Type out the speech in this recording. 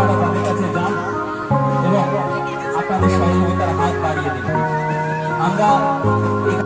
আপনারা তাদের কাছে যান এবং আপনাদের সহযোগিতার হাত বাড়িয়ে দিন। আমরা